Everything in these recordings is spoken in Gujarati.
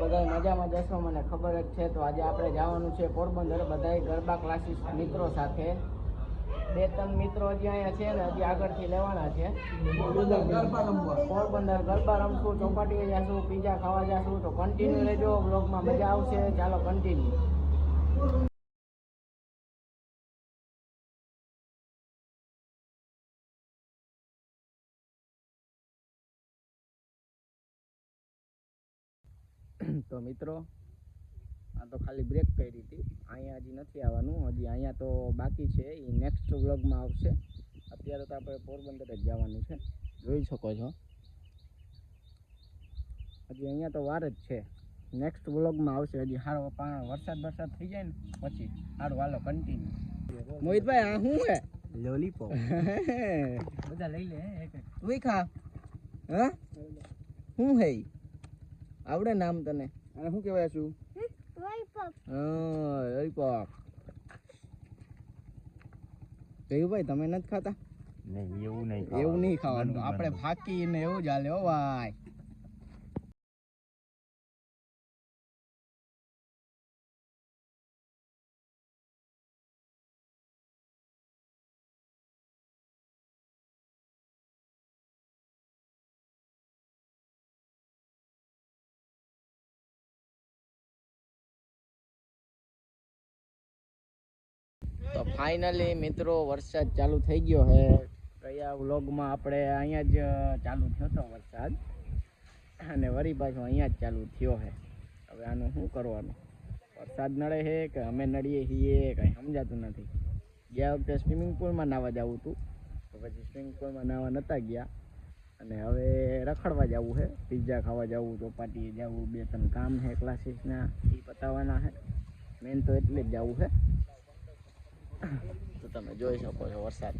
બરાબર જ છે. તો આજે આપણે જવાનું છે પોરબંદર. બધાય ગરબા ક્લાસીસ મિત્રો સાથે. બે ત્રણ મિત્રો હજી અહીંયા છે ને હજી આગળથી લેવાના છે. પોરબંદર ગરબા રમશું ચોપાટીએ જાશું પીઝા ખાવા જશું. તો કન્ટિન્યુ લેજો બ્લોગમાં મજા આવશે. ચાલો કન્ટિન્યુ તો મિત્રો આ તો ખાલી બ્રેક કરી હતી. અહીંયા હજી નથી આવવાનું. હજી અહીંયા તો બાકી છે. એ નેક્સ્ટ વ્લોગમાં આવશે. અત્યારે તો આપણે પોરબંદર જ જવાનું છે. જોઈ શકો છો. હજી અહીંયા તો વાર જ છે. નેક્સ્ટ વ્લોગમાં આવશે. હજી સારો વરસાદ વરસાદ થઈ જાય ને પછી સારું હાલો કન્ટિન્યુ મોહિતભાઈ આ શું હે? લોલીપોપ બધા લઈ લે તું ખા. હા? શું હે? આવડે નામ તને? અને શું કહેવાય છું હા લોલીપોપ ભાઈ તમે નથી ખાતા? નહીં એવું નહીં એવું નહીં ખાવાનું. આપણે ફાકી ને એવું જ હાલે હો ભાઈ. ફાઇનલી મિત્રો, વરસાદ ચાલુ થઈ ગયો છે. ગયા વ્લોગમાં આપણે અહીંયા જ ચાલુ થયો હતો વરસાદ. અને વળી પાછો અહીંયા જ ચાલુ થયો છે. હવે આનું શું કરવાનું? વરસાદ નડે છે કે અમે નડીએ છીએ, કંઈ સમજાતું નથી. ગયા વખતે સ્વિમિંગ પુલમાં નાહવા જવું હતું. તો પછી સ્વિમિંગ પુલમાં નાહવા નહોતા ગયા. અને હવે રખડવા જવું છે. પિઝા ખાવા જવું, ચોપાટીએ જવું, બે ત્રણ કામ છે ક્લાસીસના એ પતાવવાના છે. મેન તો એટલે જ જવું છે. તો તમે જોઈ શકો છો વરસાદ.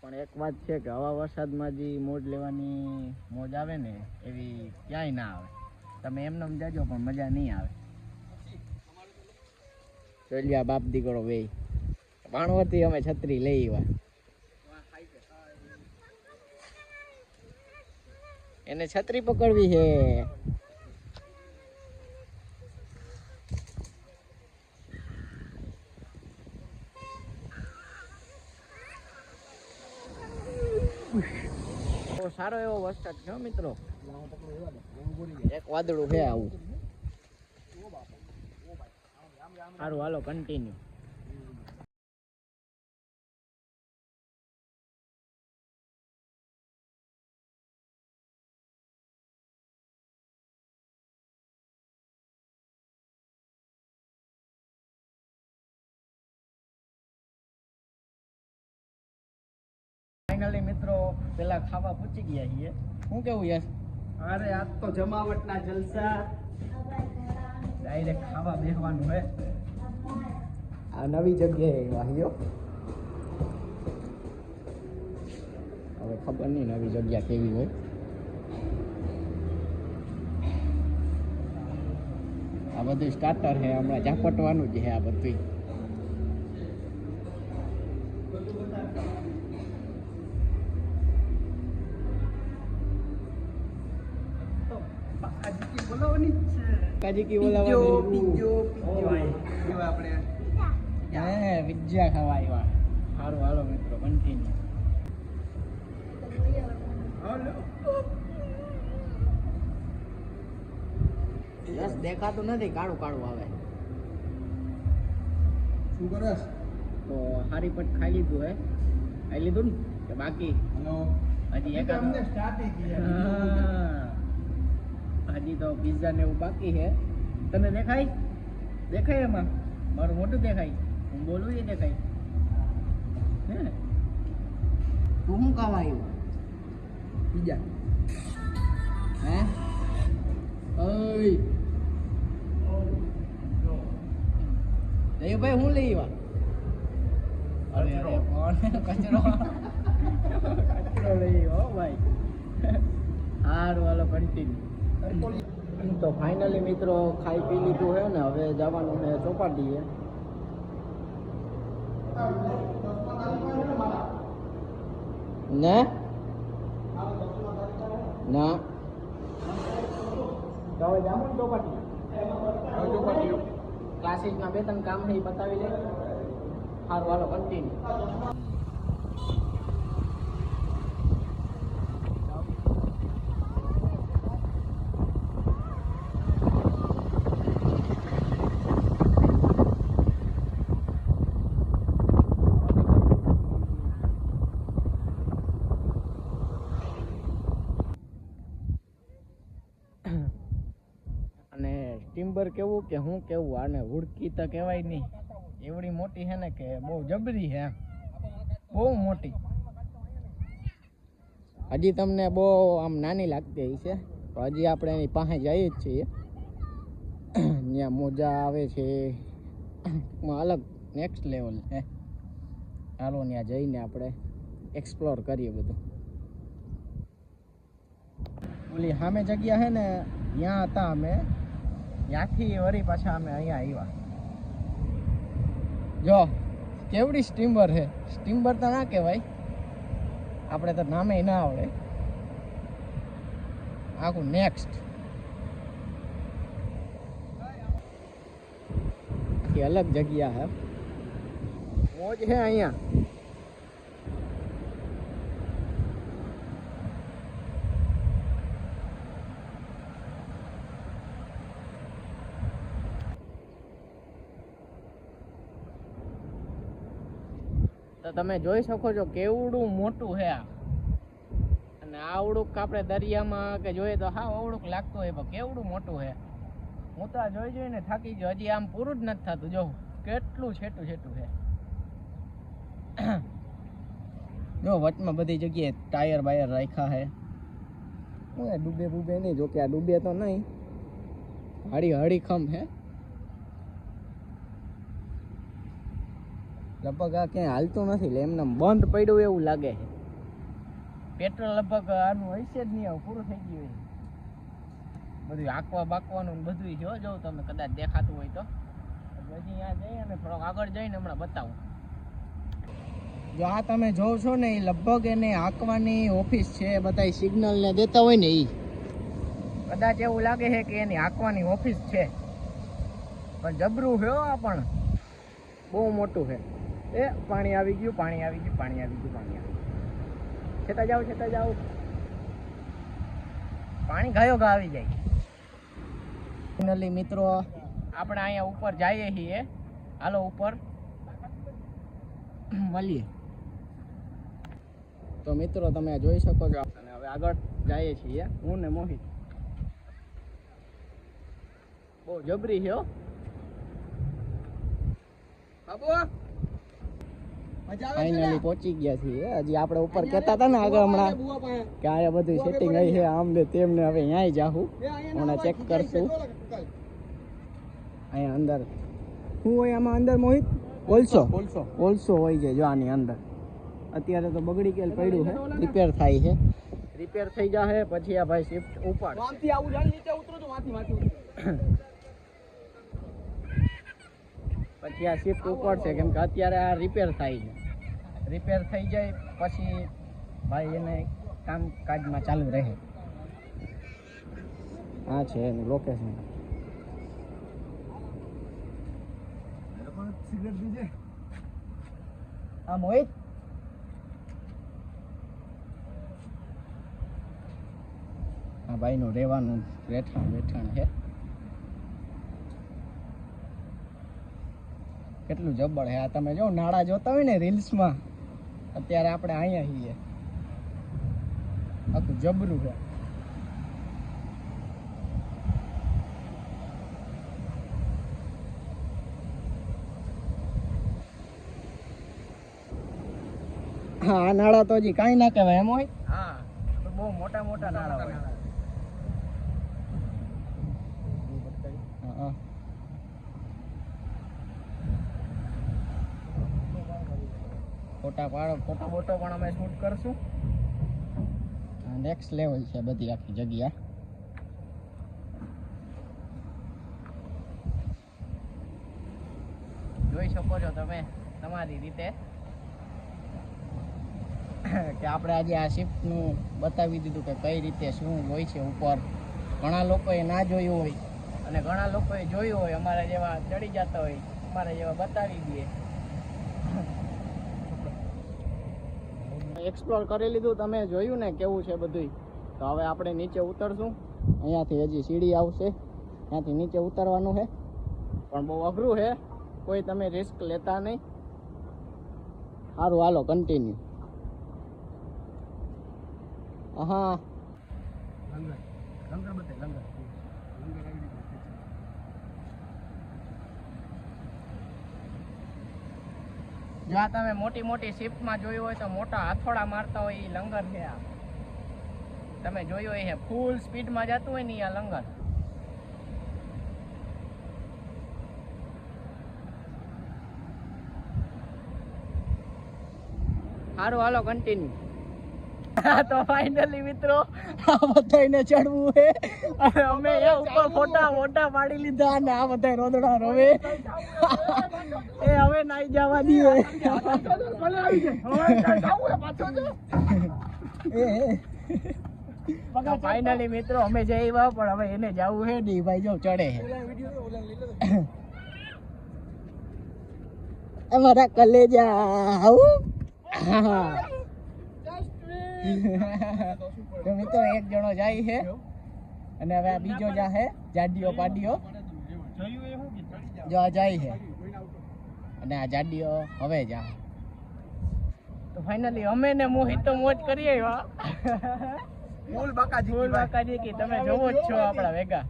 પણ એક વાત છે કે આવા વરસાદમાં જે મોજ લેવાની મોજ આવે ને, એવી ક્યાંય ના આવે. તમે એમને એમ જાજો પણ મજા નહીં આવે. ચોલિયા બાપ દીકરો વેય. પાણવતી અમે છત્રી લઈ આવ્યા. એને છત્રી પકડવી છે. સારો એવો વરસાદ છે મિત્રો. એક વાદળું છે આવું. સારું, હાલો કન્ટિન્યુ પેલા ખાવા પૂછી ગયા છીએ. શું કેવું યશ અરે આજ તો જમાવટના જલસા. ડાયરેક્ટ ખાવા બેહવાનું હે. આ નવી જગ્યાએ વાહ્યો હવે ખબર નહીં નવી જગ્યા કેવી હોય. આ બધું સ્ટાર્ટર છે હમણાં ઝાપટવાનું જ છે આ બધું છે. કાજી કેવો લાવવાનો બીજો બીજો બીજો આપણે? હે વિજ્યા ખાવા આવ્યા હારો હાલો મિત્રો કન્ટિન્યુ હાલો. બસ દેખાતું નથી કાળું કાળું આવે. શું કરસ? તો હારી પટ ખાઈ લીધું હે? ખાઈ લીધું ને? કે બાકી? હેલો. હજી એક થઈ સ્ટાર્ટ હજી તો પીઝા ને એવું બાકી છે. તને દેખાય? દેખાય એમાં મારું મોટું દેખાય. હું બોલું એ દેખાય. હે? તું શું ખાવા આવ્યું બીજા હે? ઓય. દેવભાઈ હું લઈ આવ્યા? અરે અરે કોણ? કચરો. કચરો લઈ આવ્યો હો ભાઈ. હાર વાળો કન્ટિન્યુ તો ફાઇનલી મિત્રો ખાઈ પી લીધું છે ને હવે જવાનું છે ચોપાટીએ. ને? ના. તો હવે જામુન ચોપાટી ક્લાસીસમાં બે ત્રણ કામ છે એ બતાવી દે સારું હાલો કન્ટિન્યુ અને સ્ટીમ્બર કેવું કે હું કેવું? આને હુડકી તો કહેવાય નહીં. એવડી મોટી છે ને કે બહુ જબરી છે બહુ મોટી. હજી તમને બહુ આમ નાની લાગતી હશે. તો હજી આપણે એની પાસે જઈએ જ છીએ. ત્યાં મોજા આવે છે. અલગ નેક્સ્ટ લેવલ છે. ચાલો ત્યાં જઈને આપણે એક્સપ્લોર કરીએ બધું. ઓલી સામે જગ્યા છે ને, ત્યાં હતા અમે. ત્યાંથી વળી પાછા અમે અહીંયા આવ્યા. જો, કેવડી સ્ટીમર છે. સ્ટીમર તો ના કહેવાય. આપણે તો નામે ના આવડે. આખું નેક્સ્ટ અલગ જગ્યા હે. મોજ છે અહીંયા. તો તમે જોઈ શકો છો કેવડું મોટું છે આ. અને આવડુંક આપણે દરિયામાં કે જોઈએ તો હા આવડુંક લાગતું હોય, પણ કેવડું મોટું છે. હું તો આ જોઈ જોઈને થાકી ગયો, હજી આમ પૂરું જ નથી થતું. જો, કેટલું છેટું છેટું છે. જો, વચમાં બધી જગ્યાએ ટાયર બાયર રાખ્યા છે. હું એ ડૂબે બૂબે નહીં, જોકે આ ડૂબે તો નહીં. હળી હળી ખમ હે લગભગ આ ક્યાંય હાલતું નથી એટલે એમને બંધ પડ્યું એવું લાગે છે. પેટ્રોલ લગભગ આનું હશે જ નહીં આવું પૂરું થઈ ગયું હોય બધું આંકવા બાકવાનું બધું જો જો તમે કદાચ દેખાતું હોય તો. પછી અહીંયા જઈ અને થોડોક આગળ જઈને હમણાં બતાવું. જો આ તમે જોવ છો ને એ લગભગ એને આંકવાની ઓફિસ છે બધા સિગ્નલ ને દેતા હોય ને એ કદાચ એવું લાગે છે કે એની આંકવાની ઓફિસ છે. પણ જબરું છે આ પણ. બહુ મોટું છે. એ, પાણી આવી ગયું, પાણી આવી ગયું, પાણી આવી ગયું, પાણી આવી ગયું. છેતા જાઓ, છતાં જાઓ. પાણી ગાયો ગા આવી જાય. ફાઇનલી મિત્રો, આપણે અહીંયા ઉપર જઈએ છીએ. હાલો, ઉપર. મળીએ. તો મિત્રો, તમે જોઈ શકો છો. અને હવે આગળ જઈએ છીએ. હું ને મોહિત. બહુ જબરી છે હો. બાબુ ફાઇનલી પહોંચી ગયા છીએ. હજી આપણે ઉપર કહેતા હતા ને આગળ હમણાં કે આ બધું સેટિંગ આવી છે આમ ને તેમ ને હવે અહીંયા જાહું. હમણાં ચેક કરશું. અહીંયા અંદર. શું હોય આમાં અંદર મોહિત? ઓલસો. ઓલસો. હોય છે જો આની અંદર. અત્યારે તો બગડી ગયેલ પડ્યું છે રિપેર થાય છે રિપેર થઈ જશે પછી આ ભાઈ શિફ્ટ ઉપાડ આવું નીચે તો ઉતરો. પછી આ શિફ્ટ ઉપાડશે કેમ કે અત્યારે આ રિપેર થાય છે. રિપેર થઈ જાય, પછી ભાઈ એને કામકાજમાં ચાલુ રહે. આ છે એનું લોકેશન સિગરેટ. આ મોહિત? આ ભાઈનું રહેવાનું રહેઠાણ બેઠાણ છે. કેટલું જબ્બર છે? આ તમે જો નાળા જોતા હોય ને રીલ્સમાં, અત્યારે આપણે અહીંયા છીએ. આખું જબરું છે. હા નાળા તો હજી કાંઈ ના કહેવાય, એમ હોય? હા બહુ મોટા મોટા નાળા હોય હા ફોટા પાડો, ફોટો બોટો પણ અમે શૂટ કરશું. નેક્સ્ટ લેવલ છે બધી આખી જગ્યા. જોઈ શકો છો તમે તમારી રીતે. કે આપણે આજે આ શિફ્ટનું બતાવી દીધું કે કઈ રીતે શું હોય છે ઉપર. ઘણા લોકોએ ના જોયું હોય અને ઘણા લોકોએ જોયું હોય, અમારા જેવા ચડી જતા હોય, અમારા જેવા બતાવી દઈએ. એક્સપ્લોર કરી લીધું. તમે જોયું ને કેવું છે બધું તો હવે આપણે નીચે ઉતરશું. અહીંયાથી હજી સીડી આવશે. ત્યાંથી નીચે ઉતરવાનું છે. પણ બહુ અઘરું છે. કોઈ તમે રિસ્ક લેતા નહીં. સારું, હાલો કન્ટિન્યુ હા જો આ તમે મોટી મોટી શિફ્ટમાં જોયું હોય તો મોટા હાથોડા મારતા હોય એ લંગર છે આ. તમે જોયું હોય ફૂલ સ્પીડમાં જતું હોય ને આ લંગર. સારું હાલો કન્ટિન્યુ તો ફાઇનલી મિત્રો, આ બધાને ચડવું છે અને અમે એ ઉપર ફોટા ફોટા પાડી લીધા અને આ બધા રોદડા રોવે. એ હવે નાઈ જવા દઈએ ફાઇનલી મિત્રો, અમે જઈ પણ હવે એને જવું છે નહીં ભાઈ જો ચડે છે અમારા કલેજા, આવું? તો મિત્રો એક જણો જાય છે. અને હવે આ બીજો જા છે જાડીઓ પાડીઓ. જો આ જાય છે. અને આ જાડીઓ હવે જા તો ફાઇનલી અમે ને મોહિત તો મોજ કરી આવ્યા. ફૂલ બાકાજી ફૂલ બાકાજી કે તમે જોવો જ છો આપણા ભેગા.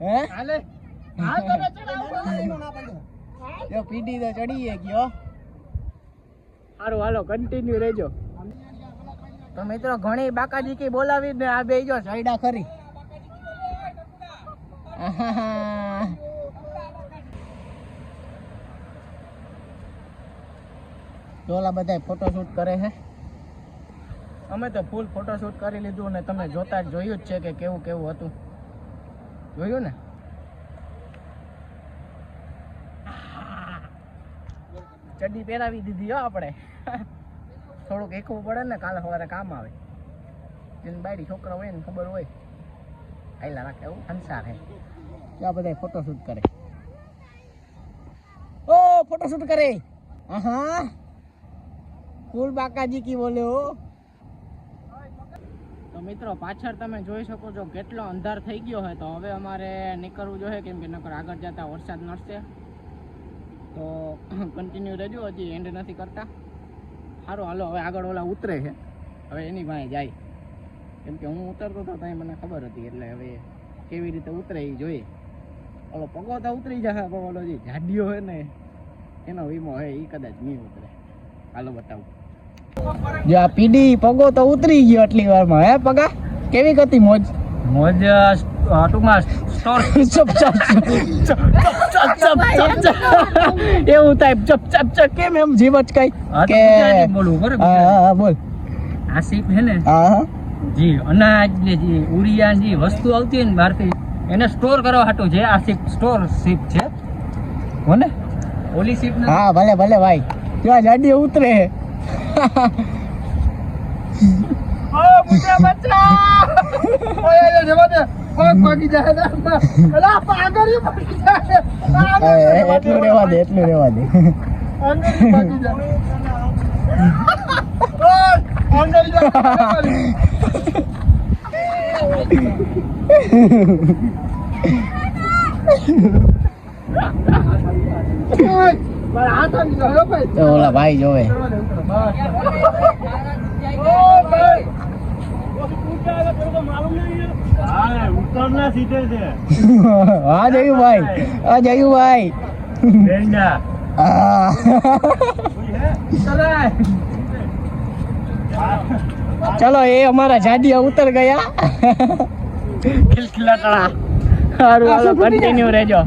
હે? હાલે. હા તમે ચડાવો. પીડી તો ચડીએ ગયો. સારું હાલો કન્ટિન્યુ રહેજો. તો મિત્રો ઘણી બાકાજી કી બોલાવી ને આ બે જો સાઈડા ખરી. આહાહા. બધા ફોટોશૂટ કરે છે અમે તો ફૂલ ફોટોશૂટ કરી લીધું ને તમે જોતા જોયું જ છે કે કેવું કેવું હતું. જોયું ને? ચડ્ડી પહેરાવી દીધી હો આપણે. થોડુંક એકવું પડે ને કાલે સવારે કામ આવે. જેને બાયડી છોકરા હોય ને ખબર હોય. આયલા રાખે એવું સંસાર હે. ત્યાં બધા ફોટોશૂટ કરે. ઓ ફોટોશૂટ કરે. હા ફૂલ બાકાજી કી બોલે હો. તો મિત્રો, પાછળ તમે જોઈ શકો છો કેટલો અંધાર થઈ ગયો હોય તો હવે અમારે નીકળવું જોઈએ કેમ કે નકર આગળ જતા વરસાદ નડશે. તો કન્ટિન્યુ રહેજો, હજી એન્ડ નથી કરતા. સારું હાલો, હવે આગળ ઓલા ઉતરે છે. હવે એની પાસે જાય. કેમ કે હું ઉતરતો હતો ત્યાં મને ખબર હતી, એટલે હવે કેવી રીતે ઉતરે એ જોઈએ. ઓલો પગો તો ઉતરી જશે પણ ઓલો જે જાડીઓ હોય ને, એનો વીમો હોય એ કદાચ નહીં ઉતરે. હાલો બતાવું. જો પીડી પગો તો ઉતરી ગયો આટલી વારમાં, હે પગા? કેવી હતી મોજ? મોજ ટૂંકમાં સ્ટોર ચપ ચપ ચપ ચપ ચપ એવું થાય ચપ ચપ ચપ. કેમ એમ જીવ અટકાય કે બોલું બરાબર. હા બોલ. આ સીપ હે ને હા જી અનાજ ને જે ઉરિયા જે વસ્તુ આવતી હોય ને બહારથી એને સ્ટોર કરવા હાટું છે આ સીપ સ્ટોર સીપ છે. કોને? ઓલી સીપ હા ભલે ભલે ભાઈ. ત્યાં જાડી ઉતરે. એટલું રેવા દે એટલું રેવા દે. ઓલા ભાઈ જોવે. હા જયું ભાઈ. હા જયું ભાઈ. ચલો એ અમારા જાડિયા ઉતર ગયા. ખિલખિલાટણા સારું હાલો કન્ટિન્યુ રહેજો.